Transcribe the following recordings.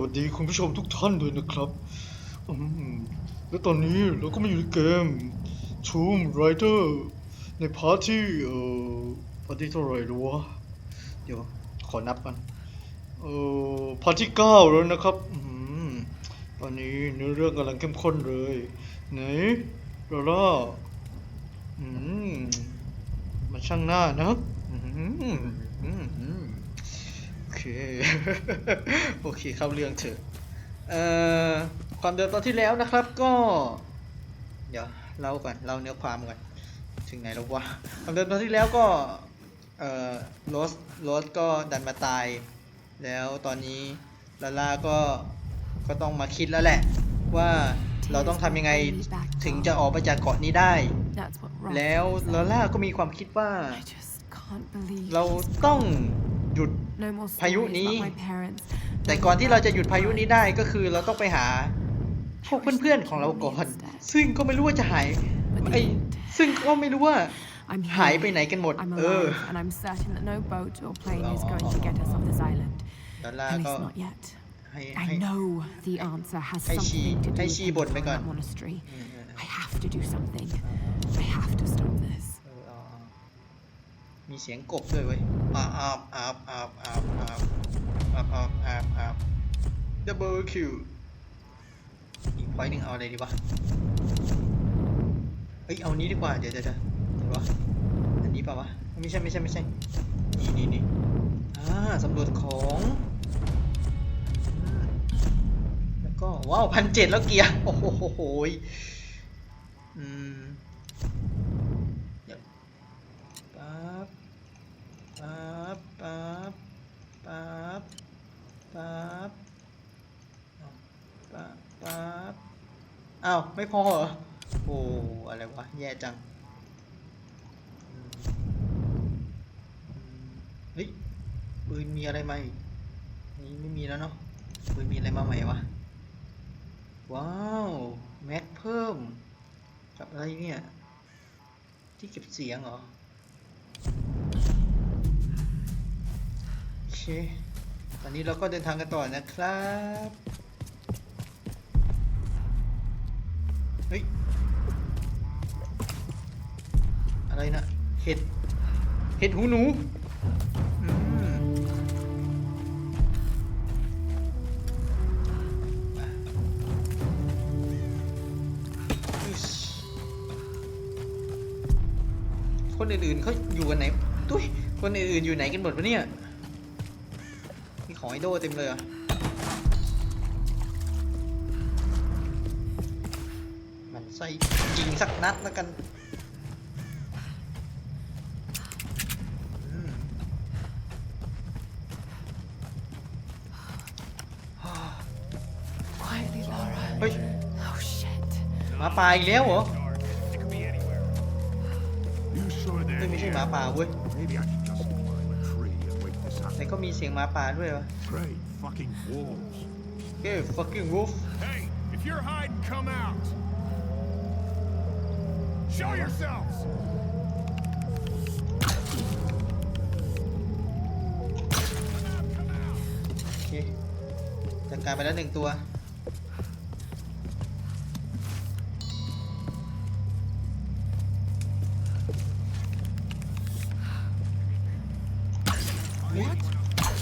วัสดีคุณผู้ชมทุกท่านด้วยนะครับและตอนนี้เราก็มาอยู่ในเกม Tomb Raider ในพาร์ทที่เอ่อพาร์ทที่เท่าไหร่รู้วะเดี๋ยวขอนับกันเอ่อพาร์ทที่เก้าแล้วนะครับอตอนนี้เนื้อเรื่องกำลังเข้มข้นเลย ไหนลาล่าอืมมันช่างหน้านะอืมอืม เค โอเคเข้าเรื่องเถอะเอ่อความเดิมตอนที่แล้วนะครับก็ เดี๋ยวเล่าก่อนเล่าเนื้อความก่อนถึงไหนแล้ววะความเดิมตอนที่แล้วก็เอ่อโรสโรสก็ดันมาตาย แล้วตอนนี้ลาล่าก็ก็ต้องมาคิดแล้วแหละ ว่าเราต้องทำยังไงถึงจะออกไปจากเกาะนี้ได้ That's what Roth แล้ว said. ลาล่าก็มีความคิดว่า I just can't believe เราต้อง หยุด no more พายุ stories นี้ about my parents. แต่ก่อนที่เราจะหยุดพายุนี้ได้ก็คือเราต้องไปหาพวกเพื่อนๆของเราก่อน ซึ่งก็ไม่รู้ว่าจะหายไอ้ซึ่งก็ไม่รู้ว่า I'm หาย here. ไปไหนกันหมด I'm เออ alive, and I'm certain that no boat or plane is going to get us off this island. ดอลลา At ร์ก็ least not yet. ให้ให้ I know the answer has ให้ชี something to do ให้ with ชี him บ่นไป from ก่อน that monastery. อืมเออ I have to do something. I have to stop this. เออเอาเอา มีเสียงกบด้วยเว้ยอาบอาบอาบอาบอาบอาบอาบอาบอาบอาบดับเบิลคิวอีกพอยหนึ่งเอาอะไรดีวะเอ้ย เอานี้ดีกว่า เดี๋ยวเดี๋ยวเดี๋ยวเดี๋ยวะอันนี้เปล่าวะ ไม่ใช่ไม่ใช่ไม่ใช่ นี่นี่นี่อ่าสำรวจของ แล้วก็ว้าวพันเจ็ดแล้วเกียร์ โอ้โหโหโหยอืม บปั๊บปั๊บปั๊บปั๊บอ้าวปั๊บปั๊บอ้าว ไม่พอเหรอ โอ้อะไรวะ แย่จังเฮ้ยปืนมีอะไรใหมนี่ไม่มีแล้วเนาะปืนมีอะไรมาใหม่วะ ว้าว แม็กเพิ่ม กับอะไรเนี่ย ที่เก็บเสียงเหรอ ตอนนี้เราก็เดินทางกันต่อนะครับ เฮ้ย อะไรนะ เห็ด เห็ดหูหนูอืมคนอื่นๆเขาอยู่กันไหนตุ้ยคนอื่นๆอยู่ไหนกันหมดวะเนี่ย ของไอโดเต็มเลยเหรอะมันใส่ยิงสักนัดแล้วกันอืม Quietly, Lara. เฮ้ย Oh shit. หมาป่าอีกแล้วเหรอ It could be anywhere. You sure เฮ้ย they're ไม่ใช่ here? หมาป่าเว้ย แต่ up. ก็มีเสียงหมาป่าด้วยวะ Great fucking wolves. เฮ้ย fucking wolf Hey, if you're hiding, come out. Show yourselves. โอเคจัดการไปแล้วหนึ่งตัว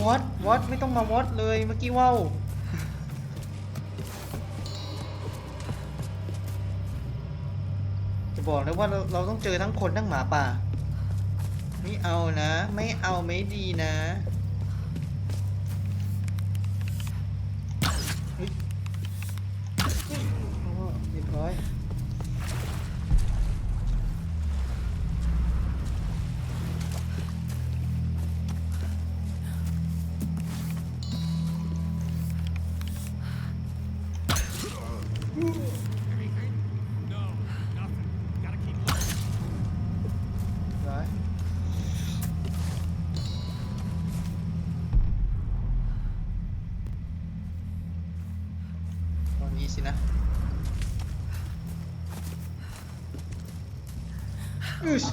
วอตวอตไม่ต้องมาวอตเลยเมื่อกี้ว่าวจะบอกเลยว่าเราเราต้องเจอทั้งคนทั้งหมาป่า ไม่เอานะ ไม่เอาไม่ดีนะ นนี้สินะอึส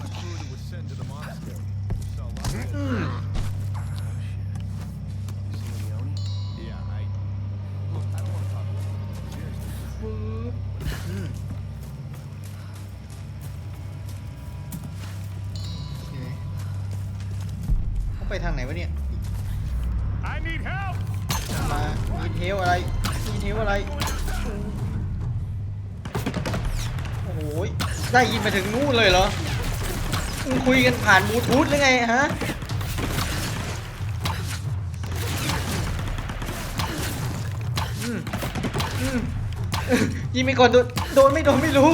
ได้ยินไปถึงนู่นเลยเหรอมึงคุยกันผ่านบลูทูธหรือไงฮะยิงไปก่อนโดนโดนไม่โดนไม่รู้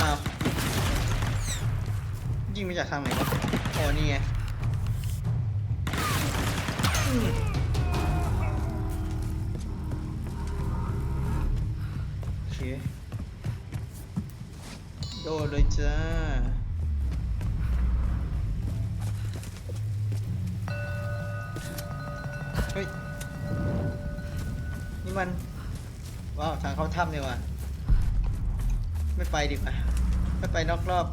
อ้าวยิงมาจากทางไหนวะอ๋อนี่ไง ไปดีกว่าไม่ไปนอกรอบ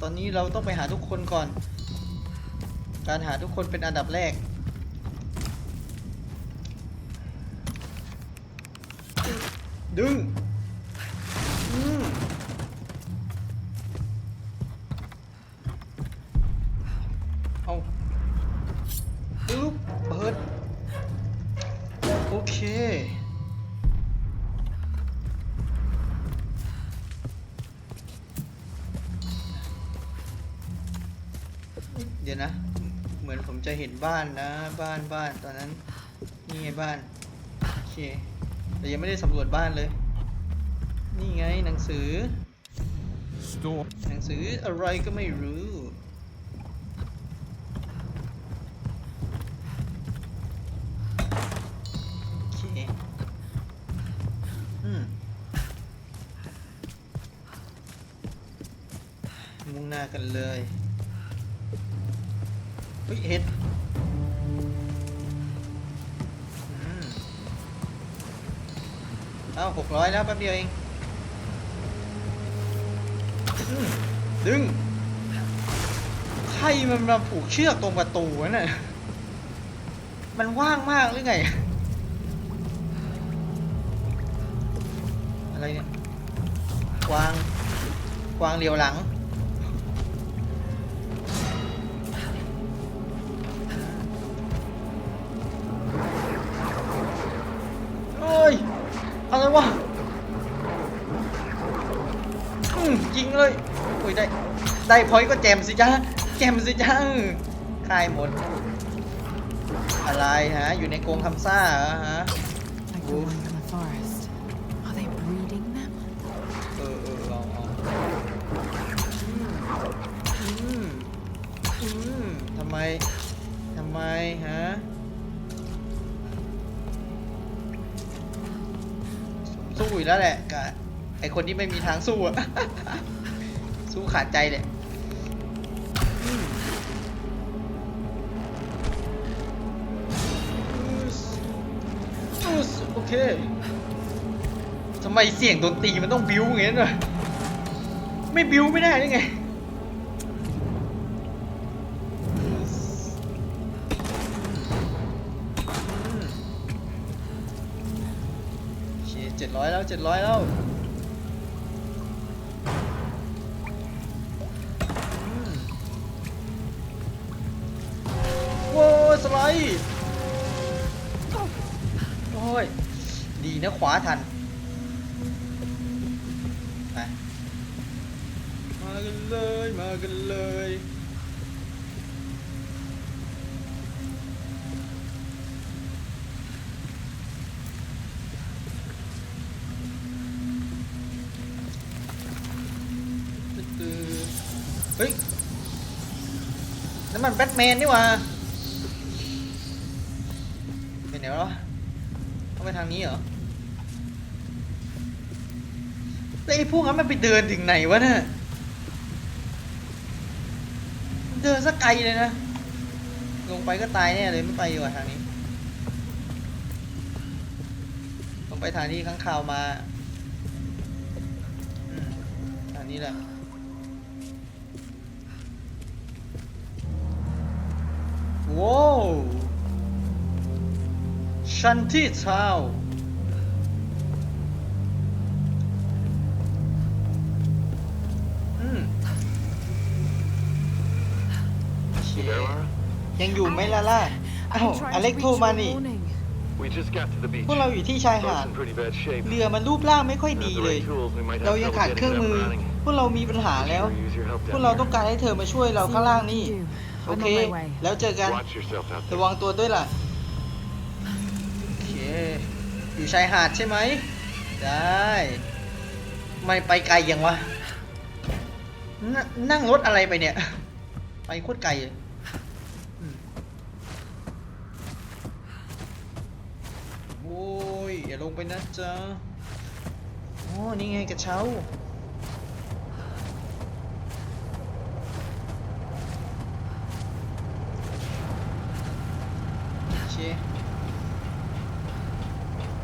ตอนนี้เราต้องไปหาทุกคนก่อน การหาทุกคนเป็นอันดับแรกดึง บ้านนะ บ้านบ้านตอนนั้นนี่ไงบ้านโอเคแต่ยังไม่ได้สำรวจบ้านเลย นี่ไงหนังสือ Store. หนังสืออะไรก็ไม่รู้โอเคอืมมุ่งหน้ากันเลยเฮ้ยเห็ด เอ้าหกร้อยแล้วแป๊บเดียวเองอืมดึง ใครมันมาผูกเชือกตรงประตูวะน่ะมันว่างมากหรือไง อะไรเนี่ยกวางกวางเรียวหลัง อะไรวะอืมยิงเลยอุ้ยได้ ได้พอยต์ก็แจมสิจ้าแจมสิจ้าอืมคายหมด อะไรฮะ อยู่ในกรงคำซ่าเหรอฮะ Like the ones in the forest. Are they breeding them? เออเออเอาเอาอืมอืมอืมทำไม ทำไมฮะ สู้อยู่แล้วแหละกับไอคนที่ไม่มีทางสู้อะ สู้ขาดใจเลยโอเคทำไมเสียงดนตรีมันต้องบิ้วอย่างนี้ด้วยไม่บิ้วไม่ได้ยังไง เจ็ดร้อยแล้วว้าวสไลด์ โอ้ย ดีนะขวาทัน แบทแมนนี่หว่าไปไหนวะต้องไปทางนี้เหรอแล้วไอ้พวกนั้นมันไปเดินถึงไหนวะเนี่ยเดินสักไกลเลยนะ ลงไปก็ตายแน่เลยไม่ไปดีกว่ทางนี้ต้องไปทางที่ข้างข่าวมาอืมทางนี้แหละ ว้าวชันที่ชาว อืมยังอยู่ไหมล่ะล่ะอเล็กโทรมานี่พวกเราอยู่ที่ชายหาดเรือมันรูปร่างไม่ค่อยดีเลยเรายังขาดเครื่องมือพวกเรามีปัญหาแล้วพวกเราต้องการให้เธอมาช่วยเราข้างล่างนี่ โอ I'm เค on my way. แล้วเจอกัน Watch yourself out ระ there. วังตัวด้วยล่ะ โอเค อยู่ชายหาดใช่ไหม ได้ ไม่ไปไกลยังวะนงนั่งรถอะไรไปเนี่ย ไปโคตรไกลเลยอืมโอ้ย อย่าลงไปนะจ๊ะอ๋อนี่ไงกระเช้า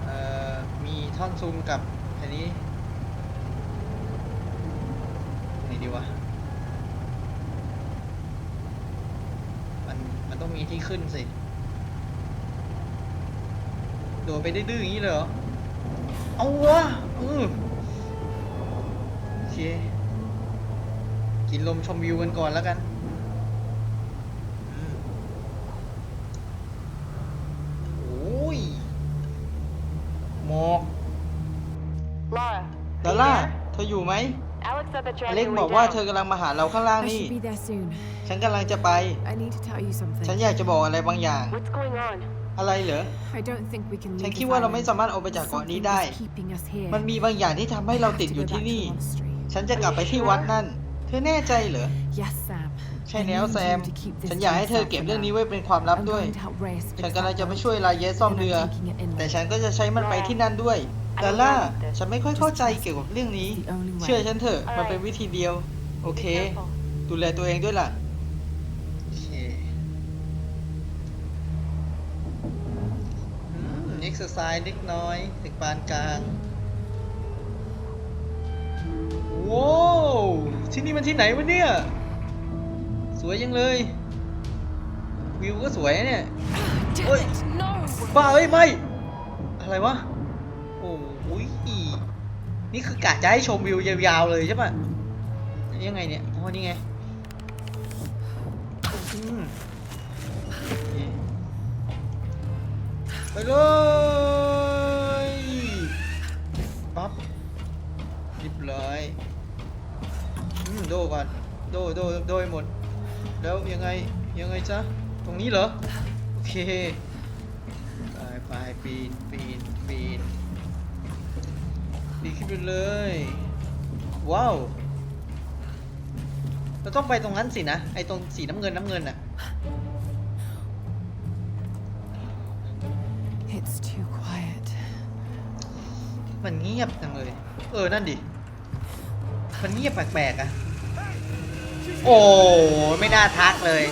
เอ่อ มีท่อนซูมกับอันนี้ไหนดีวะ มัน มันต้องมีที่ขึ้นสิ โดดไปดื้อๆอย่างนี้เลยเหรอ เอาวะอือโอเค กินลมชมวิวกันก่อนแล้วกัน เล็ก your บอก way ว่า down. เธอกำลังมาหาเราข้างล่าง I นี่ should be there soon. ฉันกำลังจะไป I need to tell you something. ฉันอยากจะบอกอะไรบางอย่าง What's going on? อะไรเหรอ I don't think we can ฉัน leave คิด this ว่าเราไม่ island. สามารถออกไปจากเกาะนี้ Something ได้ is keeping us here. มันมีบางอย่างที่ทำให้เรา We ติด have อยู่ to go ที่ back to นี่ the monastery. ฉันจะกลับไปที่วัดนั่น เธอแน่ใจเหรอ Yes, Sam. ใช่ I แล้ว need แซ you ม to keep this ฉัน to อยากให้เธอ yourself เก็บ for เรื่อง now. นี้ไว้เป็นความลับ I'm ด้วย going to help Reyes ฉัน fix กำลัง that จะไป boat, ช่วยลายเยสซ่อม and I'm เรือ taking it inland. แต่ฉันก็จะใช้มันไปที่นั่นด้วย ดอลล่า ฉันไม่ค่อยเข้าใจเกี่ยวกับเรื่องนี้ It's the only way. เชื่อฉันเถอะ มันเป็นวิธีเดียว โอเค Be careful. ดูแลตัวเองด้วยล่ะโอเคอืมเอ็กซ์ไซส์เล็กน้อยถึงปานกลาง ว้าวที่นี่มันที่ไหนวะเนี่ย สวยจังเลย วิวก็สวยนะเนี่ย Damn Oi. it, no! บ้าเอ้ยไม่ อะไรวะ โอ้ยนี่คือกะจะให้ชมวิวยาวๆเลยใช่ปะยังไงเนี่ยโอ๋อนี่ไงไปเลยปั๊บเรียบร้อยโดก่อนโดโดโดหมด แล้วยังไงยังไงจ๊ะ ตรงนี้เหรอ โอเค ไปไปปีนปีน ไปเลย ว้าว เราต้องไปตรงนั้นสินะ ไอตรงสีน้ำเงินน้ำเงินอะ It's too quiet. มันเงียบจังเลย เออ นั่นดิ มันเงียบแปลกๆอะโอ้ ไม่น่าทักเลย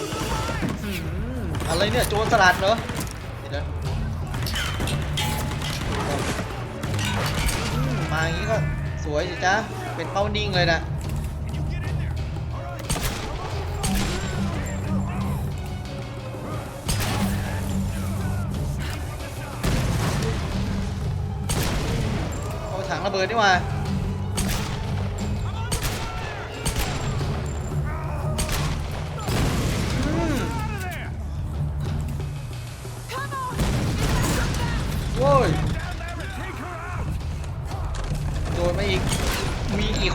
อืมอะไรเนี่ย โจรสลัดเหรอ อืมมาอย่างนี้ก็สวยสิจ๊ะ เป็นเป้านิ่งเลยนะเอาถังระเบิดนี่า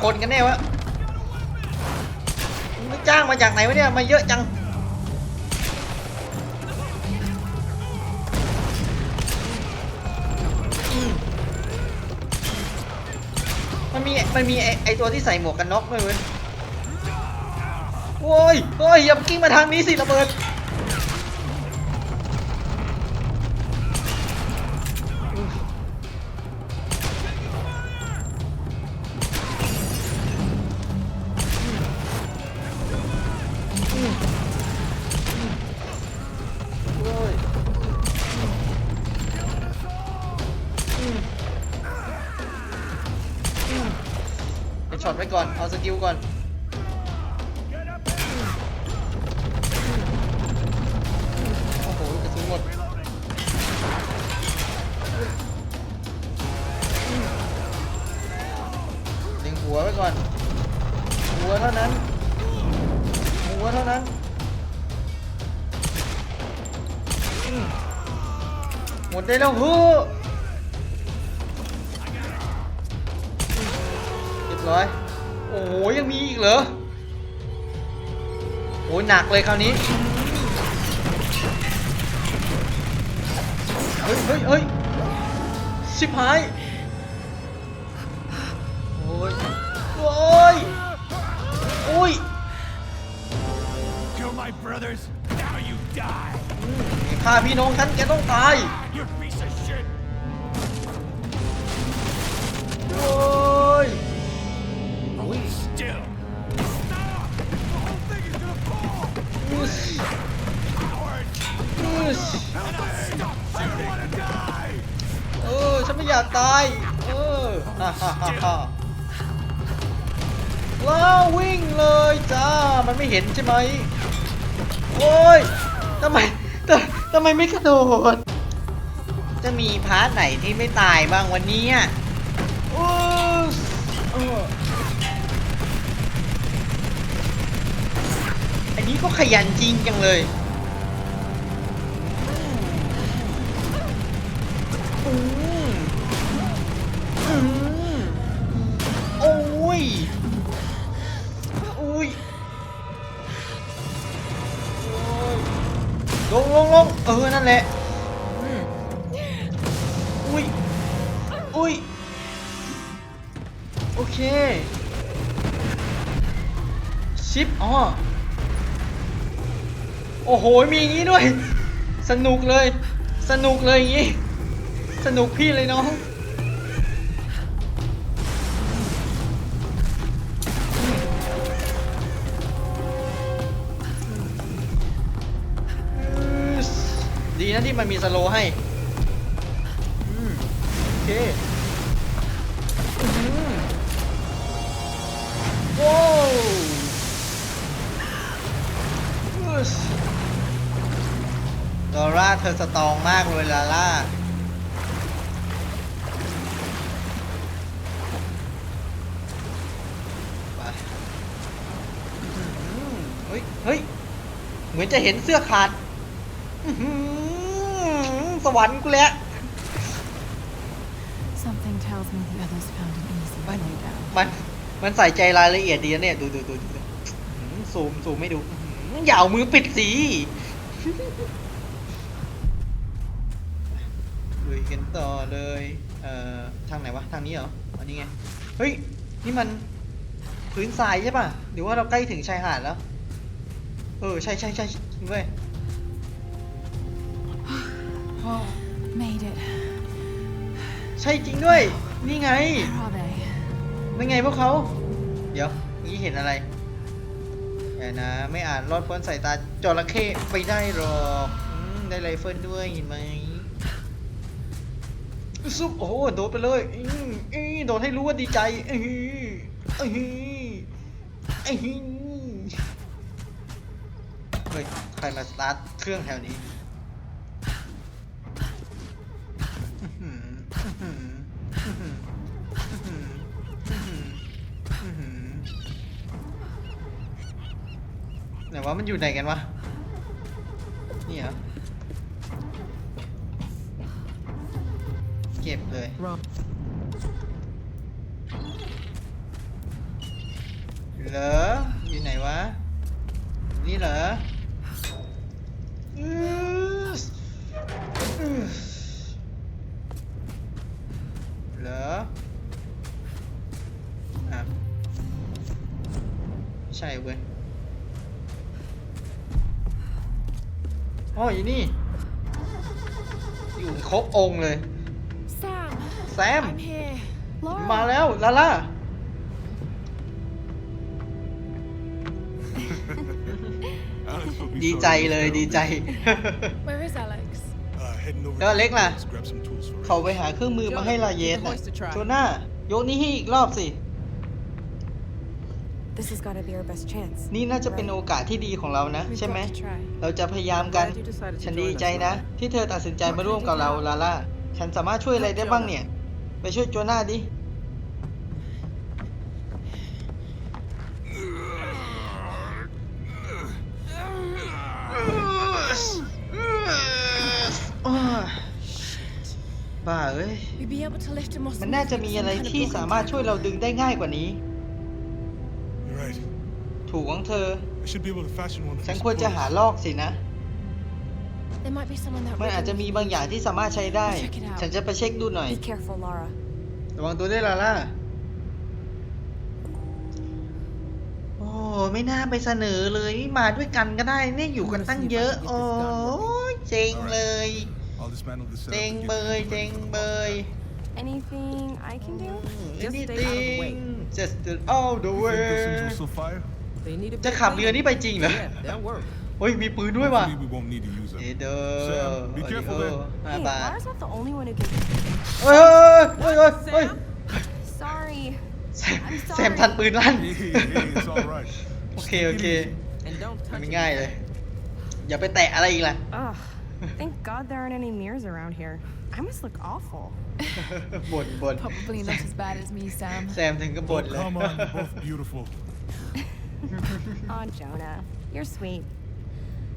คนกันแน่วะมึงไปจ้างมาจากไหนวะเนี่ย มาเยอะจัง มันมี มันมีไอไอตัวที่ใส่หมวกกันน็อกด้วยเว้ย โอ้ยโอ้ยอย่ากิ้งมาทางนี้สิระเบิด หัวเท่านั้น หัวเท่านั้นหมดได้แล้วฮู้เรียบร้อย โอ้ยยังมีอีกเหรอโอ้ยหนักเลยคราวนี้ เฮ้ยเฮ้ยเฮ้ยสิบหาย brothers, now you die. ฆ่าพี่น้องฉันแกต้องตาย You piece of shit. โอ้ย Hold still. Stop! The whole thing is gonna fall. อุส Coward! อุส Stop! I don't wanna die. เออฉันไม่อยากตาย เออฮ่าฮ่าฮ่าฮ่าแล้ววิ่งเลยจ้า มันไม่เห็นใช่ไหม โอ้ยทำไมทำทำไมไม่กระโดด จะมีพาร์ทไหนที่ไม่ตายบ้างวันนี้อะโอ้ยเอออันนี้ก็ขยันจริงจังเลย แหละอุ้ยอุ้ยโอเค ชิปอ๋อโอ้โห มีอย่างนี้ด้วย สนุกเลย สนุกเลยอย่างนี้ สนุกพี่เลยน้อง ดีนะที่มันมีสโลให้อืมโอเคอื้อหือโว้วอึ๊สดอร่าเธอสตองมากเลยลาล่าไปเฮ้ย เฮ้ย เหมือนจะเห็นเสื้อขาด อื้อ สวรรค์กูแล้ว Something tells me the others found an easy way down. มันมันใส่ใจรายละเอียดดีนะเนี่ยดูดูดูดูดูอื้อหือซูมซูมไม่ดูอื้อหืออย่าเอามือปิดสิลุยกันต่อเลยเอ่อทางไหนวะทางนี้เหรออันนี้ไงเฮ้ยนี่มันพื้นทรายใช่ป่ะหรือว่าเราใกล้ถึงชายหาดแล้ว เออใช่ใช่ใช่เว้ย Made it. ใช่จริงด้วย นี่ไง Where are they? นั่นไงพวกเขา เดี๋ยวนี่เห็นอะไรอย่านะ ไม่อาจรอดพ้นสายตาจระเข้ไปได้หรอกอืมได้ไรเฟิลด้วยเห็นไหมซุปโอ้โหโดดไปเลยอืมอีโดดให้รู้ว่าดีใจอื้อหืออื้อหืออื้อหือเฮ้ย ใครมาสตาร์ทเครื่องแถวนี้ ว่ามันอยู่ไหนกันวะ นี่เหรอ เก็บเลย เหรอ อยู่ไหนวะ นี่เหรอเหรออะใช่เว้ย อ๋ออยู่นี่ อยู่ครบองค์เลย Sam! Sam! I'm here. Laura! มาแล้ว ลาล่า Alex will be ดีใจเลยดีใจ Where is Alex? Uh, heading over แล้วเล็กล่ะ Let's grab some tools for เขาไปหาเครื่องมือมาให้ลาเยสน่ะโชน่า ยกนี้ให้อีกรอบสิ This has got to be our best chance. นี่น่าจะเป็นโอกาสที่ดีของเรานะ We've ใช่ไหม got to try. เราจะพยายามกัน Glad you decided to ฉัน join ดี us, ใจนะ Laura. ที่เธอตัดสินใจมาร่วมกับเราลาล่า ฉันสามารถช่วยอะไรได้บ้างเนี่ย ไปช่วยโจนาดิสบ้าเอ้ย We'd be able to lift him off มันน่าจะมีอะไรที่สามารถช่วยเราดึงได้ง่ายกว่านี้ You're right. ถูกของเธอ I should be able to fashion one. ฉันควรจะหาลอกสินะ There might be someone that มันอาจจะมีบางอย่างที่สามารถใช้ได้ ฉันจะไปเช็คดูหน่อย Be careful, Lara. ระวังตัวด้วยลาล่า โอ้ไม่น่าไปเสนอเลยมาด้วยกันก็ได้เนี่ยอยู่กันตั้งเยอะ โอ้ยเจ๋งเลย I'll dismantle this. เจ๋งเบยเจ๋งเบย Anything I can do? Just stay out of the anything way. just all the You think those things will way still fire? They need a จะ bit ขับ of เรือนี่ไปจริงเหรอ Yeah, that'll work. เฮ้ย มีปืนด้วยว่ะ Hopefully we won't need to use เอ them. เดอ Sam, be careful there. ห้า Hey, บาท Lara's not the only one who can. เฮ้ยเฮ้ยเฮ้ยเฮ้ย Sorry. แซม I'm แซมทัน sorry. ปืนลั่น Hey, hey, it's all right. โอเค โอเค And don't มัน touch ไม่ it. ง่ายเลย อย่าไปแตะอะไรอีกล่ะ Ugh. Thank God there aren't any mirrors around here. I must look awful. บ่นบ่น Probably not as bad as me, Sam. แซมถึงก็บ่น Oh, เลย come on, you're both beautiful. Aw, Jonah. You're sweet.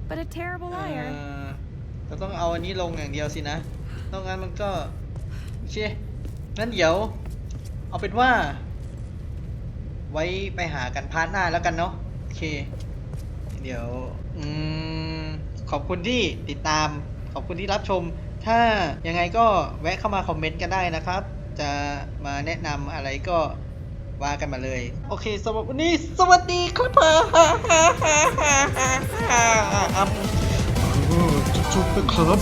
But a terrible เอ่ liar. อเราต้องเอาอันนี้ลงอย่างเดียวสินะนอกนั้นมันก็โอเคงั้นเดี๋ยว เอาเป็นว่า ไว้ไปหากันพาร์ทหน้าแล้วกันเนาะโอเค เดี๋ยว อืม ขอบคุณที่ติดตาม ขอบคุณที่รับชม ถ้ายังไงก็แวะเข้ามาคอมเมนต์กันได้นะครับ จะมาแนะนำอะไรก็ว่ากันมาเลย โอเคสำหรับวันนี้ สวัสดีครับเจุดๆนปครับ